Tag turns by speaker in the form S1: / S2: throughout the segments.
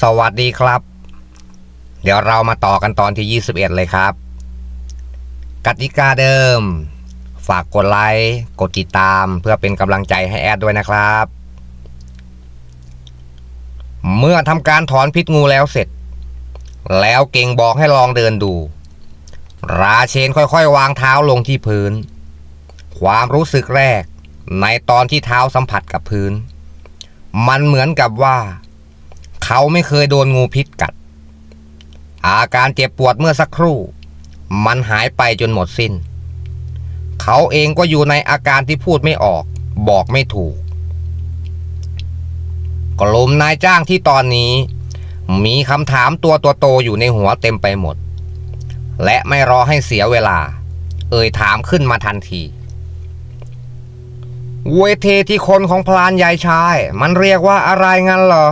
S1: สวัสดีครับ เดี๋ยวเรามาต่อกันตอนที่ 21 เลยครับ กติกาเดิม ฝากกดไลค์ กดติดตามเพื่อเป็นกำลังใจให้แอดด้วยนะครับ เมื่อทำการถอนพิษงูแล้วเสร็จ แล้วเก่งบอกให้ลองเดินดู ราเชนค่อยๆ วางเท้าลงที่พื้น ความรู้สึกแรก ในตอนที่เท้าสัมผัสกับพื้น มันเหมือนกับว่า เขาไม่เคยโดนงูพิษกัด อาการเจ็บปวดเมื่อสักครู่ มันหายไปจนหมดสิ้น เขาเองก็อยู่ในอาการที่พูดไม่ออก บอกไม่ถูกกลุ่มนายจ้างที่ตอนนี้ มีคำถามตัวตัวโตอยู่ในหัวเต็มไปหมด และไม่รอให้เสียเวลา เอ่ยถามขึ้นมาทันทีเวทีที่คนของพลานยายชาย มันเรียกว่าอะไรงั้นเหรอ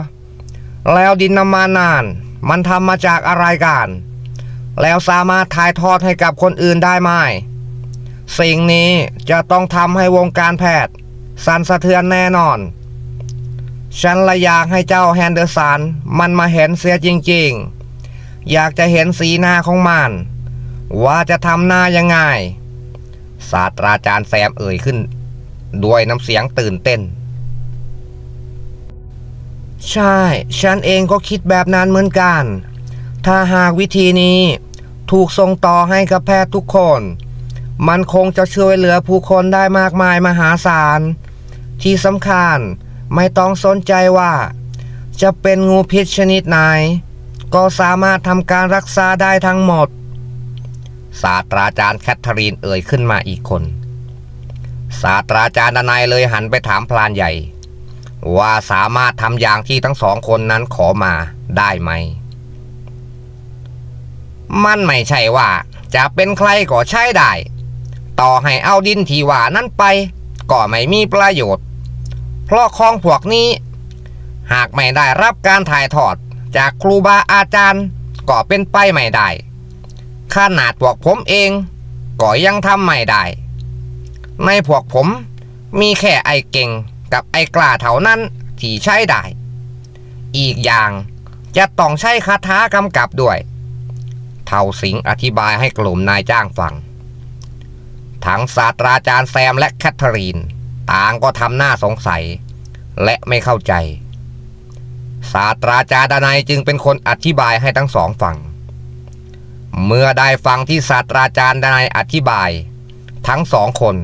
S1: แล้วดินน้ำมันนาน มันทำมาจากอะไรกัน แล้วสามารถถ่ายทอดให้กับคนอื่นได้ไหม สิ่งนี้จะต้องทำให้วงการแพทย์ สั่นสะเทือนแน่นอน ฉันละอยากให้เจ้าแฮนเดอร์สันมันมาเห็นเสียจริงๆ อยากจะเห็นสีหน้าของมัน ว่าจะทำหน้ายังไง ศาสตราจารย์แซมเอ่ยขึ้น ด้วยน้ำเสียงตื่นเต้น ใช่ ฉันเองก็คิดแบบนั้นเหมือนกัน ถ้าหากวิธีนี้ถูกส่งต่อให้กับแพทย์ทุกคน มันคงจะช่วยเหลือผู้คนได้มากมายมหาศาล ที่สำคัญไม่ต้องสนใจว่า จะเป็นงูพิษชนิดไหน ก็สามารถทำการรักษาได้ทั้งหมด ศาสตราจารย์แคทเธอรีนเอ่ยขึ้นมาอีกคน ศาสตราจารย์ดนายเลยหันไปถามพลานใหญ่ ว่าสามารถทำอย่างที่ทั้งสองคนนั้นขอมาได้ไหม มันไม่ใช่ว่า จะเป็นใครก็ใช้ได้ ต่อให้เอาดินที่ว่านั้นไป ก็ไม่มีประโยชน์ เพราะของพวกนี้ หากไม่ได้รับการถ่ายทอดจากครูบาอาจารย์ก็เป็นไปไม่ได้ ขนาดพวกผมเอง ก็ยังทำไม่ได้ ในพวกผมมีแค่ไอเก่ง กับไอ้กล้าเท่านั้นที่ใช้ได้ อีกอย่างจะต้องใช้คาถากำกับด้วย เท่าสิงอธิบายให้กลุ่มนายจ้างฟัง ทั้งศาสตราจารย์แซมและแคทเธอรีน ต่างก็ทำหน้าสงสัย และไม่เข้าใจ ศาสตราจารย์ดนัยจึงเป็นคนอธิบายให้ทั้งสองฟัง เมื่อได้ฟังที่ศาสตราจารย์ดนัยอธิบาย ทั้งสองคน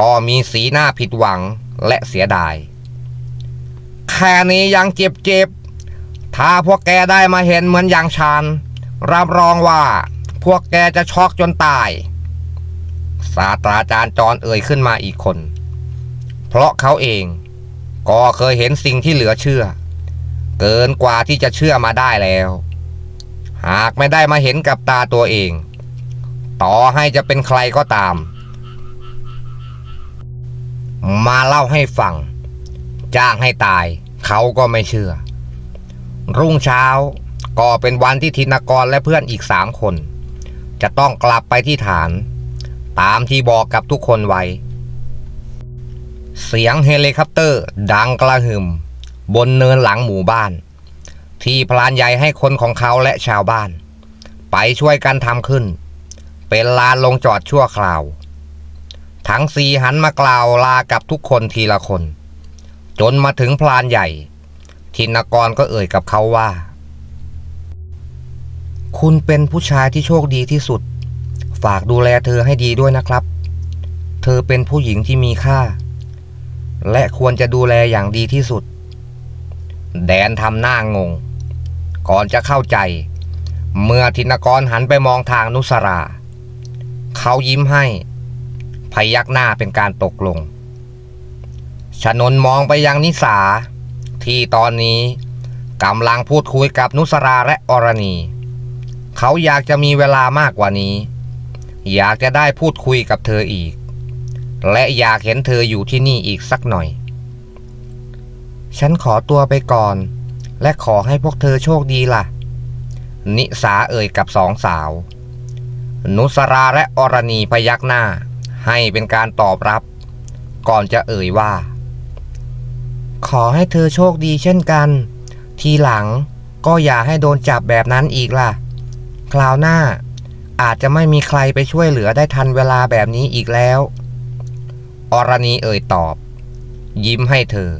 S1: ก็มีสีหน้าผิดหวัง และเสียดายแค่นี้ยังเจ็บเจ็บ ถ้าพวกแกได้มาเห็นเหมือนอย่างฉัน รับรองว่าพวกแกจะช็อกจนตาย ศาสตราจารย์จอนเอ่ยขึ้นมาอีกคน เพราะเขาเองก็เคยเห็นสิ่งที่เหลือเชื่อ เกินกว่าที่จะเชื่อมาได้แล้ว หากไม่ได้มาเห็นกับตาตัวเอง ต่อให้จะเป็นใครก็ตาม มาเล่าให้ฟัง จ้างให้ตาย เขาก็ไม่เชื่อ รุ่งเช้าก็เป็นวันที่ธินกรและเพื่อนอีกสามคน จะต้องกลับไปที่ฐาน ตามที่บอกกับทุกคนไว้ เสียงเฮลิคอปเตอร์ดังกระหึ่ม บนเนินหลังหมู่บ้าน ที่พลานใหญ่ให้คนของเขาและชาวบ้าน ไปช่วยกันทำขึ้น เป็นลานลงจอดชั่วคราว ทั้งสี่หันมากล่าวลากับทุกคนทีละคน จนมาถึงพลานใหญ่ ทินกรก็เอ่ยกับเขาว่า คุณเป็นผู้ชายที่โชคดีที่สุด ฝากดูแลเธอให้ดีด้วยนะครับ เธอเป็นผู้หญิงที่มีค่า และควรจะดูแลอย่างดีที่สุด แดนทำหน้างง ก่อนจะเข้าใจ เมื่อทินกรหันไปมองทางนุสรา เขายิ้มให้ พยักหน้าเป็นการตกลงชนนมองไปยังนิสา ที่ตอนนี้กำลังพูดคุยกับนุสราและอรณี เขาอยากจะมีเวลามากกว่านี้ อยากจะได้พูดคุยกับเธออีก และอยากเห็นเธออยู่ที่นี่อีกสักหน่อย ฉันขอตัวไปก่อน และขอให้พวกเธอโชคดีล่ะ นิสาเอ่ยกับสองสาว นุสราและอรณีพยักหน้า ให้เป็นการตอบรับ ก่อนจะเอ่ยว่า ขอให้เธอโชคดีเช่นกัน ทีหลังก็อย่าให้โดนจับแบบนั้นอีกล่ะ คราวหน้าอาจจะไม่มีใครไปช่วยเหลือได้ทันเวลาแบบนี้อีกแล้ว อรณีเอ่ยตอบ ยิ้มให้เธอ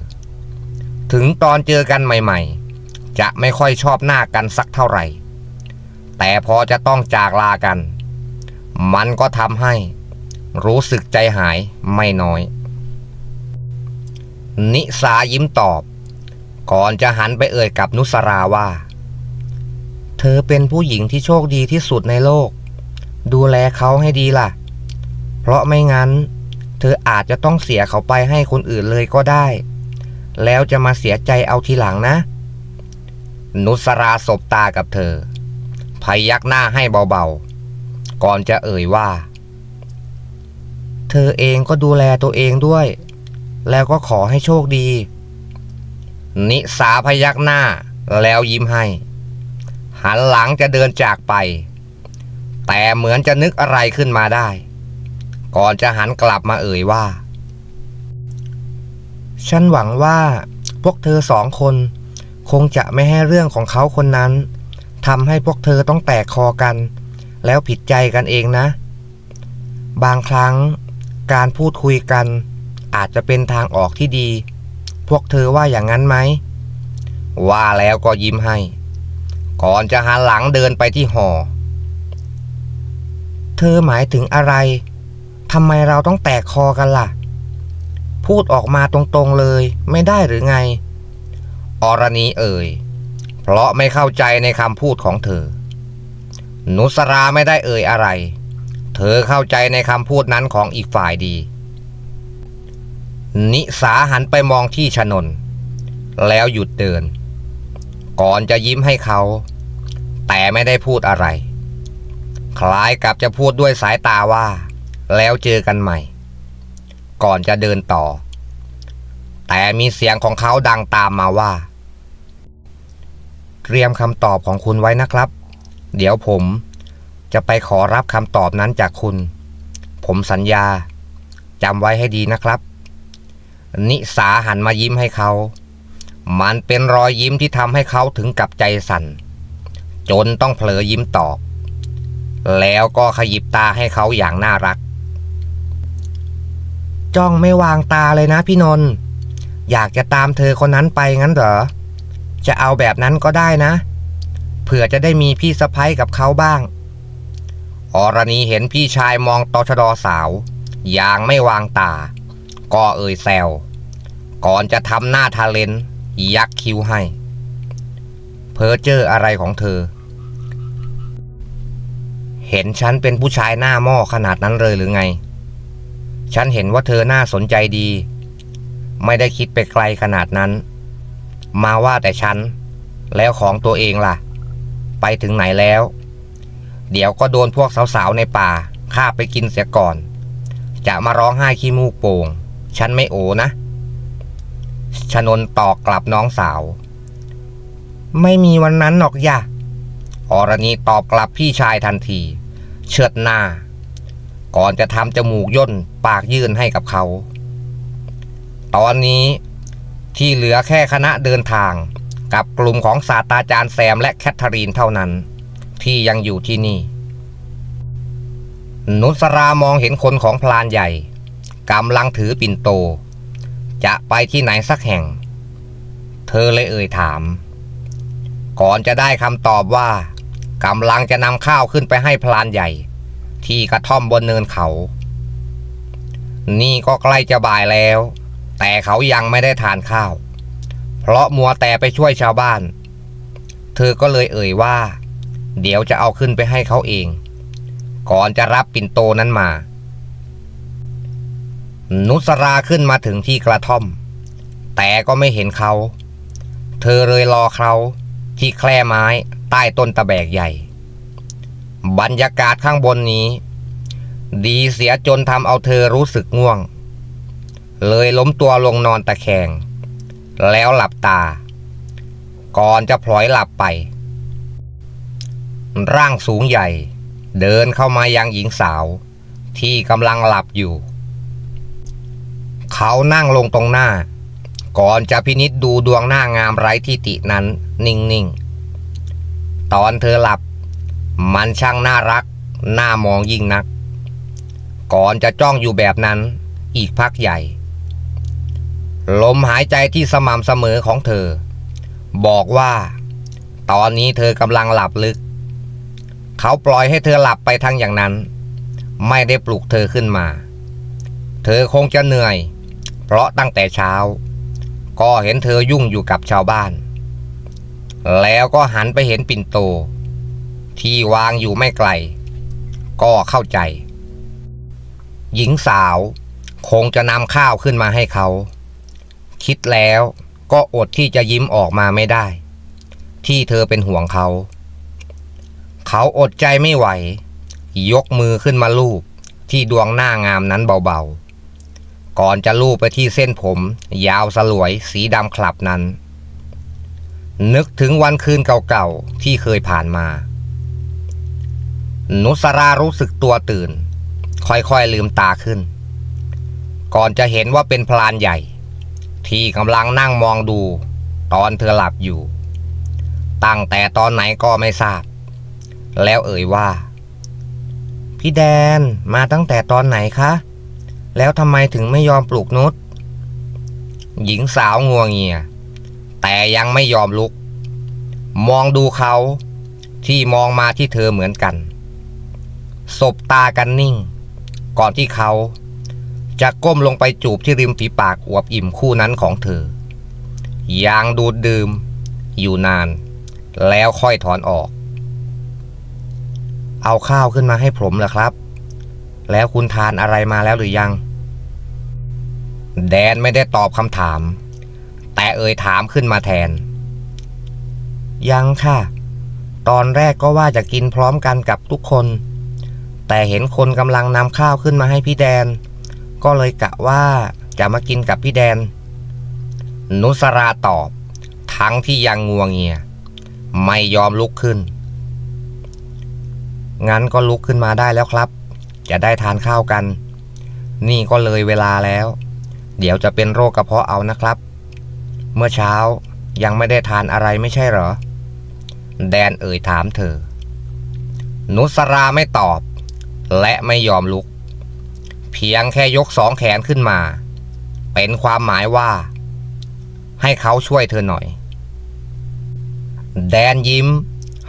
S1: ถึงตอนเจอกันใหม่ ๆ จะไม่ค่อยชอบหน้ากันสักเท่าไหร่ แต่พอจะต้องจากลากัน มันก็ทำให้ รู้สึกใจหายไม่น้อย นิสายิ้มตอบ ก่อนจะหันไปเอ่ยกับนุสราว่า เธอเป็นผู้หญิงที่โชคดีที่สุดในโลก ดูแลเขาให้ดีล่ะ เพราะไม่งั้น เธออาจจะต้องเสียเขาไปให้คนอื่นเลยก็ได้ แล้วจะมาเสียใจเอาทีหลังนะ นุสราสบตากับเธอ พยักหน้าให้เบาๆ ก่อนจะเอ่ยว่า เธอเองก็ดูแลตัวเองด้วย แล้วก็ขอให้โชคดี นิสาพยักหน้าแล้วยิ้มให้ หันหลังจะเดินจากไป แต่เหมือนจะนึกอะไรขึ้นมาได้ ก่อนจะหันกลับมาเอ่ยว่า ฉันหวังว่าพวกเธอสองคน คงจะไม่ให้เรื่องของเขาคนนั้นทำให้พวกเธอต้องแตกคอกัน แล้วผิดใจกันเองนะ บางครั้ง การพูดคุยกัน อาจจะเป็นทางออกที่ดี พวกเธอว่าอย่างนั้นไหม ว่าแล้วก็ยิ้มให้ ก่อนจะหันหลังเดินไปที่หอ เธอหมายถึงอะไร ทำไมเราต้องแตกคอกันล่ะ พูดออกมาตรงๆเลยไม่ได้หรือไง อรณีเอ่ย เพราะไม่เข้าใจในคำพูดของเธอ นุสราไม่ได้เอ่ยอะไร เธอเข้าใจในคำพูดนั้นของอีกฝ่ายดี นิสาหันไปมองที่ชนน แล้วหยุดเดิน ก่อนจะยิ้มให้เขา แต่ไม่ได้พูดอะไร คล้ายกับจะพูดด้วยสายตาว่า แล้วเจอกันใหม่ ก่อนจะเดินต่อ แต่มีเสียงของเขาดังตามมาว่า เตรียมคำตอบของคุณไว้นะครับ เดี๋ยวผม จะไปขอรับคำตอบนั้นจากคุณ ผมสัญญาจำไว้ให้ดีนะครับ นิสาหันมายิ้มให้เขา มันเป็นรอยยิ้มที่ทำให้เขาถึงกับใจสั่น จนต้องเผลอยิ้มตอบ แล้วก็ขยิบตาให้เขาอย่างน่ารัก จ้องไม่วางตาเลยนะพี่นนท์อยากจะตามเธอคนนั้นไปงั้นเหรอ จะเอาแบบนั้นก็ได้นะ เผื่อจะได้มีพี่สะพ้ยกับเขาบ้าง อรณีเห็นพี่ชายมองตชดสาว อย่างไม่วางตา ก็เอ่ยแซว ก่อนจะทำหน้าทาเลนยักคิ้วให้ เพอเจอร์อะไรของเธอ เห็นฉันเป็นผู้ชายหน้าหม้อขนาดนั้นเลยหรือไง ฉันเห็นว่าเธอน่าสนใจดี ไม่ได้คิดไปไกลขนาดนั้น มาว่าแต่ฉัน แล้วของตัวเองล่ะ ไปถึงไหนแล้ว เดี๋ยวก็โดนพวกสาวๆในป่าฆ่าไปกินเสียก่อน จะมาร้องไห้ขี้มูกโป่ง ฉันไม่โอนะ ชนนตอกกลับน้องสาว ไม่มีวันนั้นหรอกย่าอรณีตอบกลับพี่ชายทันที เชิดหน้า ก่อนจะทำจมูกย่นปากยื่นให้กับเขา ตอนนี้ที่เหลือแค่คณะเดินทางกับกลุ่มของศาสตราจารย์แซมและแคทเธอรีนเท่านั้น ที่ยังอยู่ที่นี่ นุสรามองเห็นคนของพลานใหญ่กำลังถือปิ่นโต จะไปที่ไหนสักแห่ง เธอเลยเอ่ยถาม ก่อนจะได้คำตอบว่ากำลังจะนำข้าวขึ้นไปให้พลานใหญ่ ที่กระท่อมบนเนินเขา นี่ก็ใกล้จะบ่ายแล้ว แต่เขายังไม่ได้ทานข้าว เพราะมัวแต่ไปช่วยชาวบ้าน เธอก็เลยเอ่ยว่า เดี๋ยวจะเอาขึ้นไปให้เขาเอง ก่อนจะรับปิ่นโตนั้นมา นุสราขึ้นมาถึงที่กระท่อม แต่ก็ไม่เห็นเขา เธอเลยรอเขาที่แคร่ไม้ใต้ต้นตะแบกใหญ่ บรรยากาศข้างบนนี้ ดีเสียจนทำเอาเธอรู้สึกง่วง เลยล้มตัวลงนอนตะแคง แล้วหลับตา ก่อนจะพลอยหลับไป ร่างสูงใหญ่ เดินเข้ามายังหญิงสาว ที่กำลังหลับอยู่ เขานั่งลงตรงหน้า ก่อนจะพินิษดูดวงหน้างามไร้ที่ตินั้นนิ่งๆ ตอนเธอหลับ มันช่างน่ารักน่ามองยิ่งนัก ก่อนจะจ้องอยู่แบบนั้นอีกพักใหญ่ ลมหายใจที่สม่ำเสมอของเธอ บอกว่า ตอนนี้เธอกำลังหลับลึก เขาปล่อยให้เธอหลับไปทั้งอย่างนั้น ไม่ได้ปลุกเธอขึ้นมา เธอคงจะเหนื่อย เพราะตั้งแต่เช้า ก็เห็นเธอยุ่งอยู่กับชาวบ้าน แล้วก็หันไปเห็นปิ่นโต ที่วางอยู่ไม่ไกล ก็เข้าใจ หญิงสาวคงจะนำข้าวขึ้นมาให้เขา คิดแล้วก็อดที่จะยิ้มออกมาไม่ได้ ที่เธอเป็นห่วงเขา เขาอดใจไม่ไหว ยกมือขึ้นมาลูบที่ดวงหน้างามนั้นเบาๆ ก่อนจะลูบไปที่เส้นผม ยาวสลวยสีดำคลับนั้น นึกถึงวันคืนเก่าๆ ที่เคยผ่านมา นุสรารู้สึกตัวตื่น ค่อยๆลืมตาขึ้น ก่อนจะเห็นว่าเป็นพลานใหญ่ ที่กำลังนั่งมองดู ตอนเธอหลับอยู่ ตั้งแต่ตอนไหนก็ไม่ทราบ แล้วเอ่ยว่า พี่แดนมาตั้งแต่ตอนไหนคะ แล้วทำไมถึงไม่ยอมปลุกนุชหญิงสาวงัวงเงีย แต่ยังไม่ยอมลุก มองดูเขาที่มองมาที่เธอเหมือนกัน สบตากันนิ่ง ก่อนที่เขา จะก้มลงไปจูบที่ริมฝีปากอวบอิ่มคู่นั้นของเธอ อย่างดูดดื่ม อยู่นาน แล้วค่อยถอนออก เอาข้าวขึ้นมาให้ผมเหรอครับ แล้วคุณทานอะไรมาแล้วหรือยัง แดนไม่ได้ตอบคำถาม แต่เอ่ยถามขึ้นมาแทน ยังค่ะ ตอนแรกก็ว่าจะกินพร้อมกันกับทุกคน แต่เห็นคนกำลังนำข้าวขึ้นมาให้พี่แดน ก็เลยกะว่าจะมากินกับพี่แดน นุสราตอบ ทั้งที่ยังงัวงเงีย ไม่ยอมลุกขึ้น งั้นก็ลุกขึ้นมาได้แล้วครับ จะได้ทานข้าวกัน นี่ก็เลยเวลาแล้ว เดี๋ยวจะเป็นโรคกระเพาะเอานะครับ เมื่อเช้ายังไม่ได้ทานอะไรไม่ใช่เหรอ แดนเอ่ยถามเธอ นุสราไม่ตอบ และไม่ยอมลุก เพียงแค่ยกสองแขนขึ้นมา เป็นความหมายว่า ให้เขาช่วยเธอหน่อย แดนยิ้ม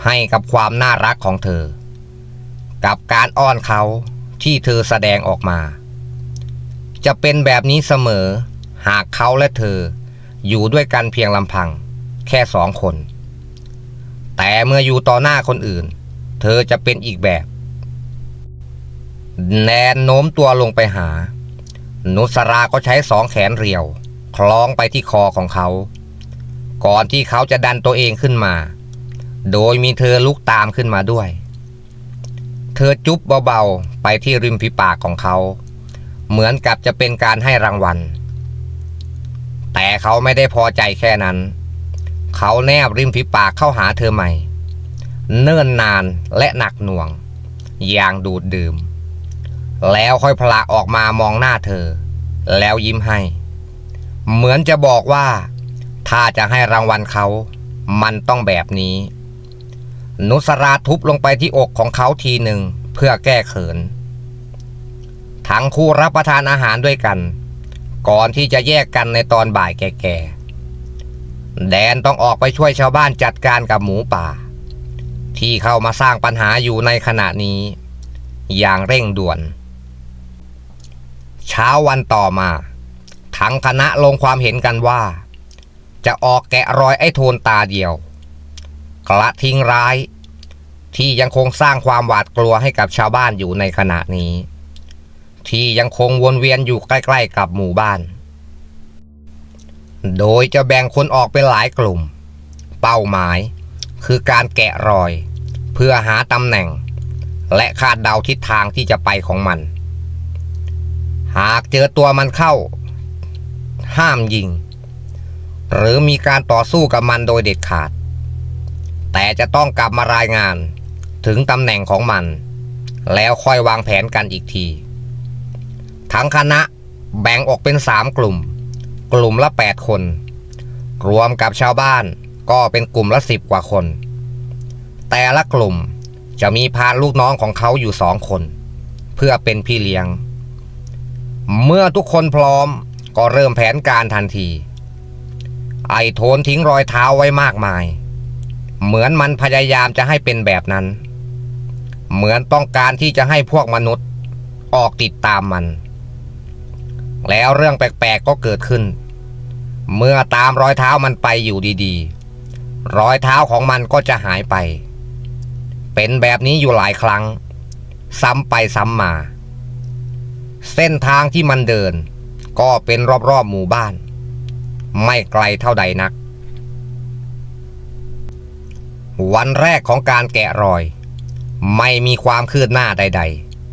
S1: ให้กับความน่ารักของเธอ กับการอ้อนเขาที่เธอแสดงออกมา จะเป็นแบบนี้เสมอ หากเขาและเธออยู่ด้วยกันเพียงลำพัง แค่สองคน แต่เมื่ออยู่ต่อหน้าคนอื่น เธอจะเป็นอีกแบบ แนนโน้มตัวลงไปหา นุสราก็ใช้สองแขนเรียว คล้องไปที่คอของเขา ก่อนที่เขาจะดันตัวเองขึ้นมา โดยมีเธอลุกตามขึ้นมาด้วย เธอจุ๊บเบาๆ ไปที่ริมฝีปากของเขา เหมือนกับจะเป็นการให้รางวัล แต่เขาไม่ได้พอใจแค่นั้น เขาแนบริมฝีปากเข้าหาเธอใหม่ เนิ่นนานและหนักหน่วง อย่างดูดดื่ม แล้วค่อยพละออกมามองหน้าเธอ แล้วยิ้มให้ เหมือนจะบอกว่า ถ้าจะให้รางวัลเขา มันต้องแบบนี้ นุสราทุบลงไปที่อกของเขาทีหนึ่งเพื่อแก้เขิน ทั้งคู่รับประทานอาหารด้วยกัน ก่อนที่จะแยกกันในตอนบ่ายแก่ๆแดนต้องออกไปช่วยชาวบ้านจัดการกับหมูป่า ที่เข้ามาสร้างปัญหาอยู่ในขณะนี้ อย่างเร่งด่วน เช้าวันต่อมา ทั้งคณะลงความเห็นกันว่า จะออกแกะรอยไอ้โทนตาเดียว กระทิ้งร้าย ที่ยังคงสร้างความหวาดกลัวให้กับชาวบ้านอยู่ในขณะนี้ ที่ยังคงวนเวียนอยู่ใกล้ ๆ กับหมู่บ้าน โดยจะแบ่งคนออกเป็นหลายกลุ่ม เป้าหมายคือการแกะรอย เพื่อหาตำแหน่ง และคาดเดาทิศทางที่จะไปของมัน หากเจอตัวมันเข้า ห้ามยิง หรือมีการต่อสู้กับมันโดยเด็ดขาด แต่จะต้องกลับมารายงานถึงตำแหน่งของมัน แล้วค่อยวางแผนกันอีกที ทั้งคณะแบ่งออกเป็นสามกลุ่ม กลุ่มละแปดคน รวมกับชาวบ้านก็เป็นกลุ่มละสิบกว่าคน แต่ละกลุ่มจะมีพานลูกน้องของเขาอยู่สองคน เพื่อเป็นพี่เลี้ยง เมื่อทุกคนพร้อมก็เริ่มแผนการทันที ไอโทนทิ้งรอยเท้าไว้มากมาย เหมือนมันพยายามจะให้เป็นแบบนั้น เหมือนต้องการที่จะให้พวกมนุษย์ออกติดตามมัน แล้วเรื่องแปลกๆก็เกิดขึ้น เมื่อตามรอยเท้ามันไปอยู่ดีๆ รอยเท้าของมันก็จะหายไป เป็นแบบนี้อยู่หลายครั้ง ซ้ำไปซ้ำมา เส้นทางที่มันเดิน ก็เป็นรอบๆหมู่บ้าน ไม่ไกลเท่าใดนัก วันแรกของการแกะรอย ไม่มีความคืบหน้าใด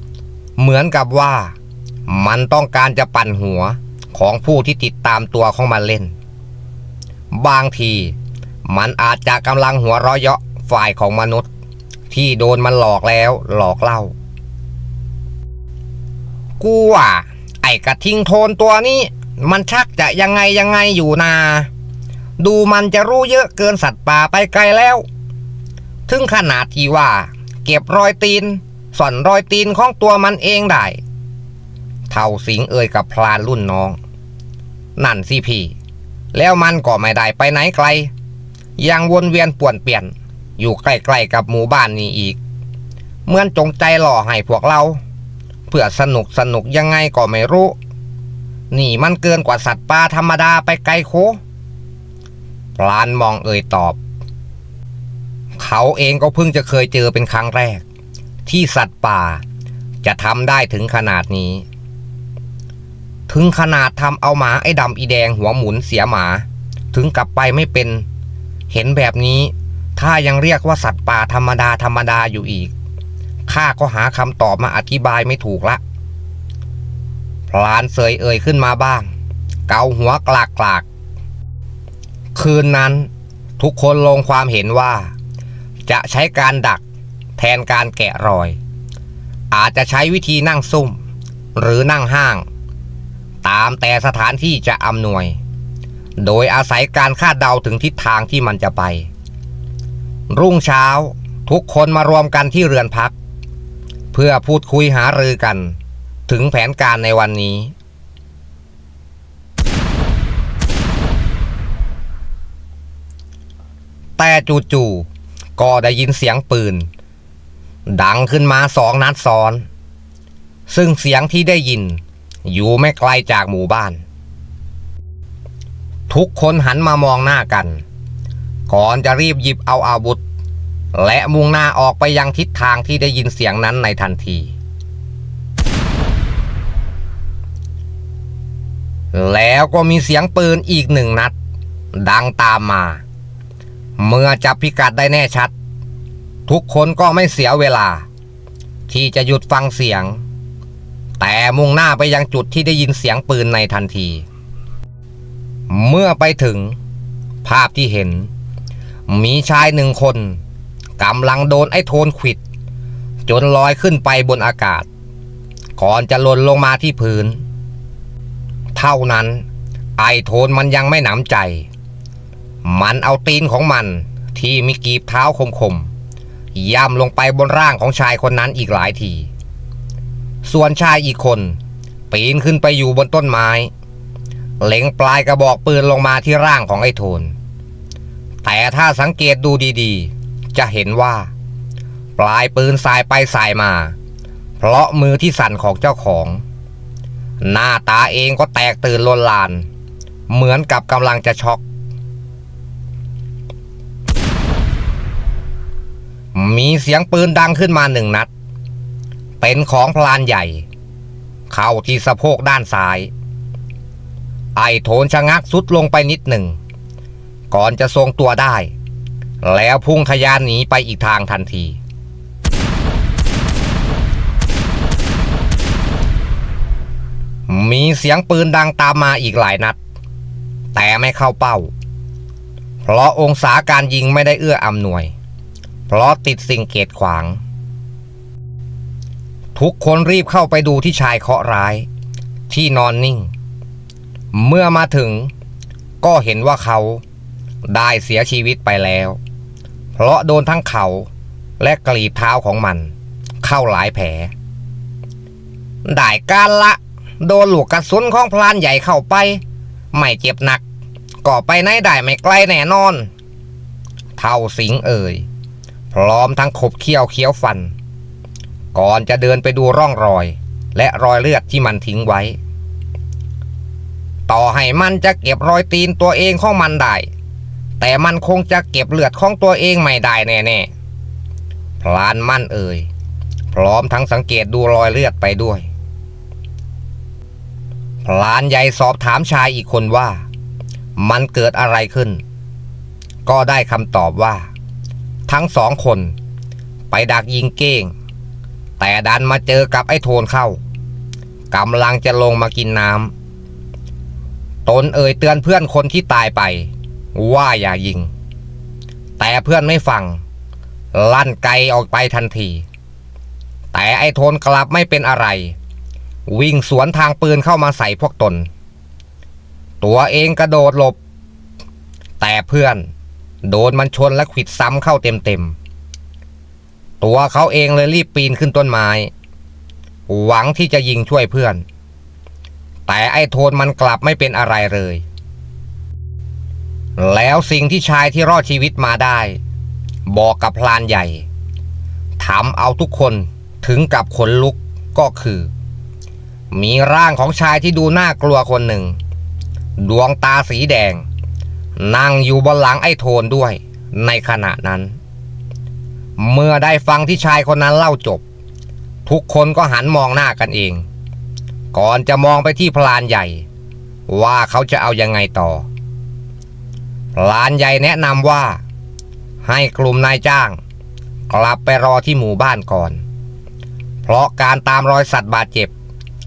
S1: ๆ เหมือนกับว่า มันต้องการจะปั่นหัวของผู้ที่ติดตามตัวของมันเล่น บางทีมันอาจจะกำลังหัวเราะเยาะฝ่ายของมนุษย์ ที่โดนมันหลอกแล้วหลอกเล่า กูว่าไอ้กระทิงโทนตัวนี้ มันชักจะยังไงยังไงอยู่นา ดูมันจะรู้เยอะเกินสัตว์ป่าไปไกลแล้ว ถึงขนาดที่ว่า เก็บรอยตีนส่อนรอยตีนของตัวมันเองได้ เท่าสิงเอ่ยกับพลานรุ่นน้อง นั่นสิพี่ แล้วมันก็ไม่ได้ไปไหนไกล ยังวนเวียนป่วนเปลี่ยน อยู่ใกล้ๆกับหมู่บ้านนี้อีก เหมือนจงใจหล่อให้พวกเรา เพื่อสนุกสนุกยังไงก็ไม่รู้ นี่มันเกินกว่าสัตว์ป่าธรรมดาไปไกลโค พลานมองเอ่ยตอบ เขาเองก็เพิ่งจะเคยเจอเป็นครั้งแรก ที่สัตว์ป่าจะทำได้ถึงขนาดนี้ ถึงขนาดทำเอาหมาไอ้ดำอีแดงหัวหมุนเสียหมา ถึงกลับไปไม่เป็น เห็นแบบนี้ ถ้ายังเรียกว่าสัตว์ป่าธรรมดาธรรมดาอยู่อีกข้าก็หาคำตอบมาอธิบายไม่ถูกละพลานเสยเอ่ยขึ้นมาบ้าง เกาหัวกลากกลากๆคืนนั้นทุกคนลงความเห็นว่า จะใช้การดักแทนการแกะรอย อาจจะใช้วิธีนั่งซุ่ม หรือนั่งห้าง ตามแต่สถานที่จะอำนวย โดยอาศัยการคาดเดาถึงทิศทางที่มันจะไป รุ่งเช้าทุกคนมารวมกันที่เรือนพัก เพื่อพูดคุยหารือกัน ถึงแผนการในวันนี้แต่จู่ๆ ก็ได้ยินเสียงปืน ดังขึ้นมาสองนัดซ้อน ซึ่งเสียงที่ได้ยิน อยู่ไม่ไกลจากหมู่บ้าน ทุกคนหันมามองหน้ากัน ก่อนจะรีบหยิบเอาอาวุธ และมุ่งหน้าออกไปยังทิศทางที่ได้ยินเสียงนั้นในทันทีแล้วก็มีเสียงปืนอีกหนึ่งนัด ดังตามมา เมื่อจับพิกัดได้แน่ชัด ทุกคนก็ไม่เสียเวลา ที่จะหยุดฟังเสียง แต่มุ่งหน้าไปยังจุดที่ได้ยินเสียงปืนในทันที เมื่อไปถึง ภาพที่เห็น มีชายหนึ่งคนกำลังโดนไอ้โทนขวิด จนลอยขึ้นไปบนอากาศ ก่อนจะหล่นลงมาที่พื้น เท่านั้น ไอ้โทนมันยังไม่หนำใจ มันเอาตีนของมันที่มีกีบเท้าคมๆย่ำลงไปบนร่างของชายคนนั้นอีกหลายที ส่วนชายอีกคนปีนขึ้นไปอยู่บนต้นไม้ เล็งปลายกระบอกปืนลงมาที่ร่างของไอ้โทน แต่ถ้าสังเกตดูดีๆ จะเห็นว่า ปลายปืนสายไปสายมา เพราะมือที่สั่นของเจ้าของ หน้าตาเองก็แตกตื่นลนลาน เหมือนกับกำลังจะช็อก มีเสียงปืนดังขึ้นมาหนึ่งนัด เป็นของพลานใหญ่ เข้าที่สะโพกด้านซ้าย ไอโทนชะงักสุดลงไปนิดหนึ่ง ก่อนจะทรงตัวได้ แล้วพุ่งทยานหนีไปอีกทางทันทีมีเสียงปืนดังตามมาอีกหลายนัด แต่ไม่เข้าเป้า เพราะองศาการยิงไม่ได้เอื้ออำนวย เพราะติดสิ่งเกีดขวาง ทุกคนรีบเข้าไปดูที่ชายเคาะร้าย ที่นอนนิ่ง เมื่อมาถึงก็เห็นว่าเขาได้เสียชีวิตไปแล้ว เพราะโดนทั้งเขาและกรีดเท้าของมัน เข้าหลายแผล ได้การละ โดนลูกกระสุนของพลานใหญ่เข้าไป ไม่เจ็บหนักก็ไปไหนได้ไม่ไกลแน่นอน เท่าสิงเอ่ย พร้อมทั้งขบเคี้ยวเคี้ยวฟัน ก่อนจะเดินไปดูร่องรอย และรอยเลือดที่มันทิ้งไว้ ต่อให้มันจะเก็บรอยตีนตัวเองของมันได้ แต่มันคงจะเก็บเลือดของตัวเองไม่ได้แน่ๆพลานมั่นเอ่ยพร้อมทั้งสังเกตดูรอยเลือดไปด้วยพลานใหญ่สอบถามชายอีกคนว่า มันเกิดอะไรขึ้น ก็ได้คำตอบว่า ทั้งสองคน ไปดักยิงเก้ง แต่ดันมาเจอกับไอ้โทนเข้ากำลังจะลงมากินน้ำตนเอ่ยเตือนเพื่อนคนที่ตายไป ว่าอย่ายิง แต่เพื่อนไม่ฟัง ลั่นไกลออกไปทันที แต่ไอ้โทนกลับไม่เป็นอะไร วิ่งสวนทางปืนเข้ามาใส่พวกตน ตัวเองกระโดดหลบ แต่เพื่อน โดนมันชนและขิดซ้ำเข้าเต็มๆ ตัวเขาเองเลยรีบปีนขึ้นต้นไม้ หวังที่จะยิงช่วยเพื่อน แต่ไอ้โทนมันกลับไม่เป็นอะไรเลย แล้วสิ่งที่ชายที่รอดชีวิตมาได้ บอกกับพลานใหญ่ทำเอาทุกคนถึงกับขนลุกก็คือ มีร่างของชายที่ดูน่ากลัวคนหนึ่ง ดวงตาสีแดง นั่งอยู่บนหลังไอ้โทนด้วย ในขณะนั้น เมื่อได้ฟังที่ชายคนนั้นเล่าจบ ทุกคนก็หันมองหน้ากันเอง ก่อนจะมองไปที่พลานใหญ่ ว่าเขาจะเอายังไงต่อ พลานใหญ่แนะนำว่า ให้กลุ่มนายจ้าง กลับไปรอที่หมู่บ้านก่อน เพราะการตามรอยสัตว์บาดเจ็บ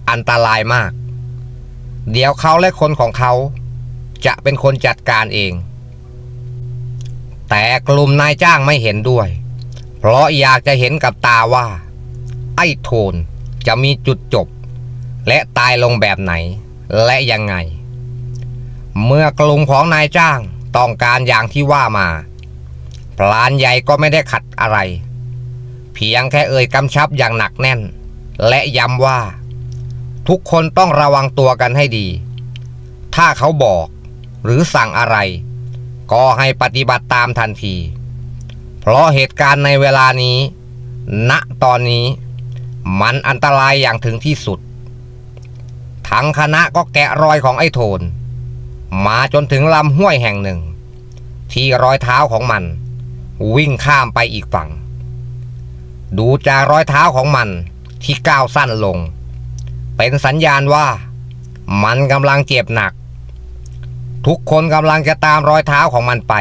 S1: อันตรายมาก เดี๋ยวเขาและคนของเขา จะเป็นคนจัดการเอง แต่กลุ่มนายจ้างไม่เห็นด้วย เพราะอยากจะเห็นกับตาว่า ไอ้โทนจะมีจุดจบ และตายลงแบบไหน และยังไง เมื่อกลุ่มของนายจ้างต้องการอย่างที่ว่ามา พลานใหญ่ก็ไม่ได้ขัดอะไร เพียงแค่เอ่ยกำชับอย่างหนักแน่น และย้ำว่า ทุกคนต้องระวังตัวกันให้ดี ถ้าเขาบอก หรือสั่งอะไร ก็ให้ปฏิบัติตามทันที เพราะเหตุการณ์ในเวลานี้ ณตอนนี้ มันอันตรายอย่างถึงที่สุด ทั้งคณะก็แกะรอยของไอ้โทน มาจนถึงลำห้วยแห่งหนึ่ง ที่รอยเท้าของมัน วิ่งข้ามไปอีกฝั่ง ดูจากรอยเท้าของมันที่ก้าวสั้นลง เป็นสัญญาณว่ามันกำลังเจ็บหนัก ทุกคนกำลังจะตามรอยเท้าของมันไป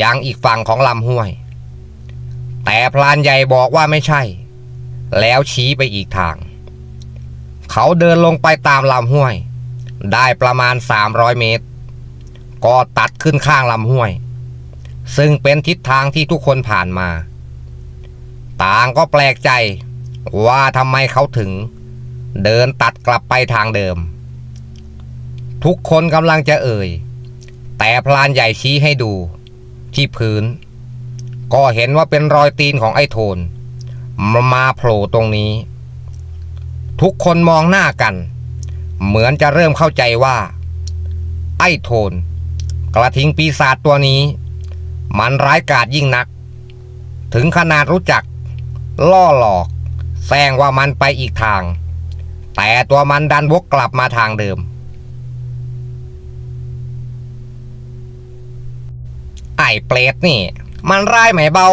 S1: ยังอีกฝั่งของลำห้วย แต่พลานใหญ่บอกว่าไม่ใช่ แล้วชี้ไปอีกทาง เขาเดินลงไปตามลำห้วย ได้ประมาณ 300 เมตร ก็ตัดขึ้นข้างลำห้วย ซึ่งเป็นทิศทางที่ทุกคนผ่านมา ต่างก็แปลกใจว่าทำไมเขาถึง เดินตัดกลับไปทางเดิม ทุกคนกำลังจะเอ่ย แต่พลานใหญ่ชี้ให้ดู ที่พื้น ก็เห็นว่าเป็นรอยตีนของไอ้โทนมาโผล่ตรงนี้ ทุกคนมองหน้ากัน เหมือนจะเริ่มเข้าใจว่า ไอ้โทน กระทิงปีศาจตัวนี้ มันร้ายกาจยิ่งนัก ถึงขนาดรู้จัก ล่อหลอกแซงว่ามันไปอีกทาง แต่ตัวมันดันวกกลับมาทางเดิม อ้เปรตนี่ มันร้ายไหมเบา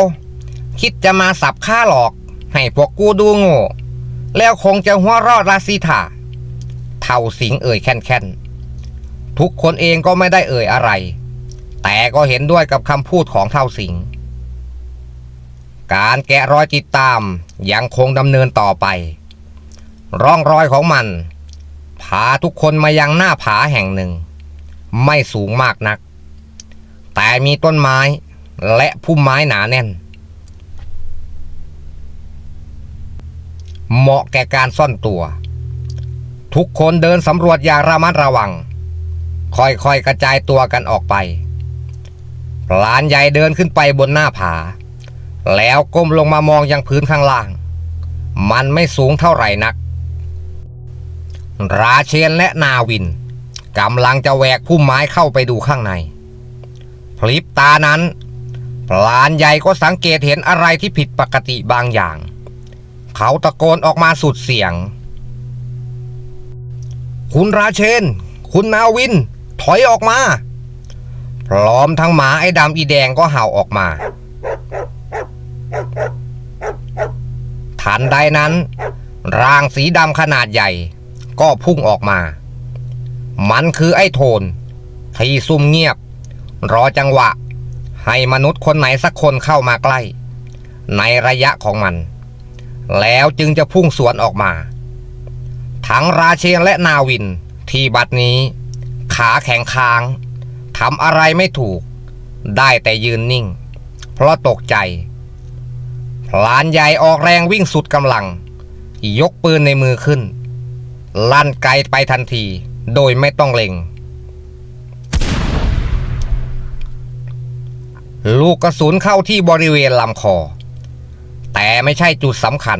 S1: คิดจะมาสับข้าหลอก ให้พวกกูดูโง่แล้วคงจะหัวรอดลาสิท่าเท่าสิงเอ่ยแค่นๆทุกคนเองก็ไม่ได้เอ่ยอะไร แต่ก็เห็นด้วยกับคำพูดของเท่าสิงการแกะรอยติดตามยังคงดำเนินต่อไป ร่องรอยของมัน พาทุกคนมายังหน้าผาแห่งหนึ่ง ไม่สูงมากนัก แต่มีต้นไม้และพุ่มไม้หนาแน่น เหมาะแก่การซ่อนตัว ทุกคนเดินสำรวจอย่างระมัดระวัง ค่อยๆกระจายตัวกันออกไปพลานใหญ่เดินขึ้นไปบนหน้าผา แล้วก้มลงมามองยังพื้นข้างล่าง มันไม่สูงเท่าไหร่นัก ราเชนและนาวินกำลังจะแหวกพุ่มไม้เข้าไปดูข้างใน พลิบตานั้นพลานใหญ่ก็สังเกตเห็นอะไรที่ผิดปกติบางอย่าง เขาตะโกนออกมาสุดเสียง คุณราเชน คุณนาวิน ถอยออกมา พร้อมทั้งหมาไอ้ดำอีแดงก็เห่าออกมาทันใดนั้น ร่างสีดำขนาดใหญ่ ก็พุ่งออกมา มันคือไอ้โทนที่ซุ่มเงียบ รอจังหวะ ให้มนุษย์คนไหนสักคนเข้ามาใกล้ ในระยะของมัน แล้วจึงจะพุ่งสวนออกมา ทั้งราเชนและนาวินที่บัดนี้ ขาแข็งค้างทำอะไรไม่ถูก ได้แต่ยืนนิ่ง เพราะตกใจพลานใหญ่ออกแรงวิ่งสุดกำลัง ยกปืนในมือขึ้น ลั่นไกลไปทันทีโดยไม่ต้องเล็ง ลูกกระสุนเข้าที่บริเวณลำคอ แต่ไม่ใช่จุดสำคัญ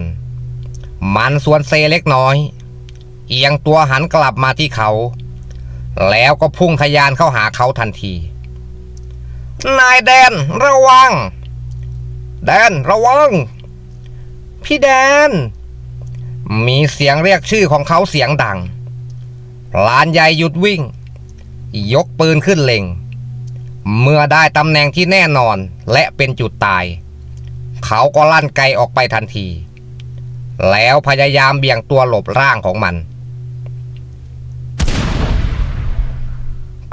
S1: มันส่วนเซเล็กน้อย เอียงตัวหันกลับมาที่เขา แล้วก็พุ่งทะยานเข้าหาเขาทันที นายแดนระวัง แดนระวัง พี่แดน มีเสียงเรียกชื่อของเขาเสียงดังพลานใหญ่หยุดวิ่ง ยกปืนขึ้นเล็ง เมื่อได้ตำแหน่งที่แน่นอนและเป็นจุดตาย เขาก็ลั่นไกออกไปทันที แล้วพยายามเบี่ยงตัวหลบร่างของมัน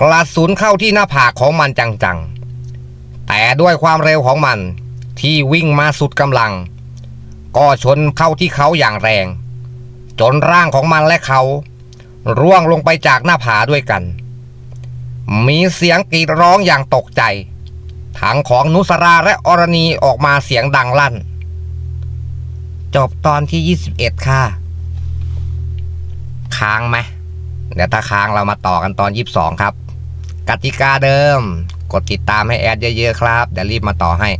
S1: กระสุนเข้าที่หน้าผากของมันจังๆ แต่ด้วยความเร็วของมันที่วิ่งมาสุดกำลัง ก็ชนเข้าที่เขาอย่างแรง จนร่างของมันและเขา ร่วงลงไปจากหน้าผาด้วยกัน มีเสียงกรีดร้องอย่างตกใจ ทั้งของนุสราและอรณีออกมาเสียงดังลั่น จบตอนที่ 21 ค่ะ ค้างไหมเดี๋ยวถ้าค้างเรามาต่อกันตอน 22 ครับ กติกาเดิม กดติดตามให้แอดเยอะๆครับ เดี๋ยวรีบมาต่อให้